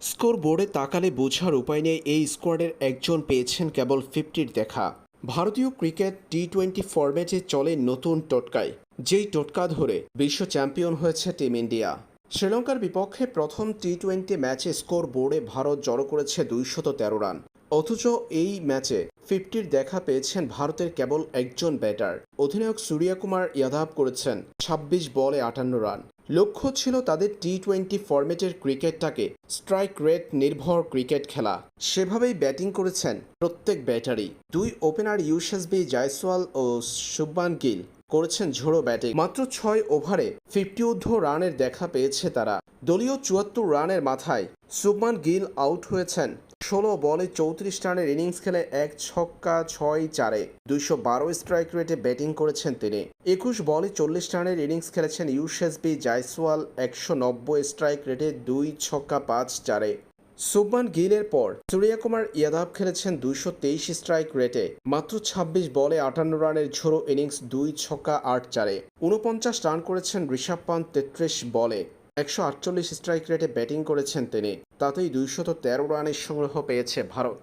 Score বোর্ডে তাকালে বোঝার উপায় নেই এই স্কোয়াডের একজন পেয়েছেন কেবল ফিফটির দেখা। ভারতীয় ক্রিকেট টি টোয়েন্টি ফরম্যাটে চলে নতুন টোটকায়, যেই টোটকা ধরে বিশ্ব চ্যাম্পিয়ন হয়েছে টিম ইন্ডিয়া। শ্রীলঙ্কার বিপক্ষে প্রথম টি টোয়েন্টি ম্যাচে স্কোর বোর্ডে ভারত জড়ো করেছে দুইশত তেরো রান। অথচ এই ম্যাচে ফিফটির দেখা পেয়েছেন ভারতের কেবল একজন ব্যাটার। অধিনায়ক সূর্যকুমার ইয়াদাব করেছেন ছাব্বিশ বলে আটান্ন রান। লক্ষ্য ছিল তাদের টি টোয়েন্টি ফরম্যাটের ক্রিকেটটাকে স্ট্রাইক রেট নির্ভর ক্রিকেট খেলা। সেভাবেই ব্যাটিং করেছেন প্রত্যেক ব্যাটারি দুই ওপেনার ইউসেসবি জয়সওয়াল ও সুব্বান গিল। করেছেন ঝোড়ো ব্যাটিং। মাত্র ছয় ওভারে ফিফটি ঊর্ধ্ব রানের দেখা পেয়েছে তারা। দলীয় চুয়াত্তর রানের মাথায় সুবমান গিল আউট হয়েছেন। ষোলো বলে চৌত্রিশ রানের ইনিংস খেলে এক ছক্কা ছয় চারে দুইশো বারো স্ট্রাইক রেটে ব্যাটিং করেছেন তিনি। একুশ বলে চল্লিশ রানের ইনিংস খেলেছেন ইউসেসবি জায়সওয়াল, একশো নব্বই স্ট্রাইক রেটে দুই ছক্কা পাঁচ চারে। সুবমান গিলের পর সূর্যকুমার ইয়াদাব খেলেছেন দুইশো তেইশ স্ট্রাইক রেটে, মাত্র ছাব্বিশ বলে আটান্ন রানের ঝোড়ো ইনিংস দুই ছক্কা আট চারে। উনপঞ্চাশ রান করেছেন ঋষভ পান্ত তেত্রিশ বলে একশো আটচল্লিশ স্ট্রাইক রেটে ব্যাটিং করেছেন তিনি। তাতেই দুইশত তেরো রানের সংগ্রহ পেয়েছে ভারত।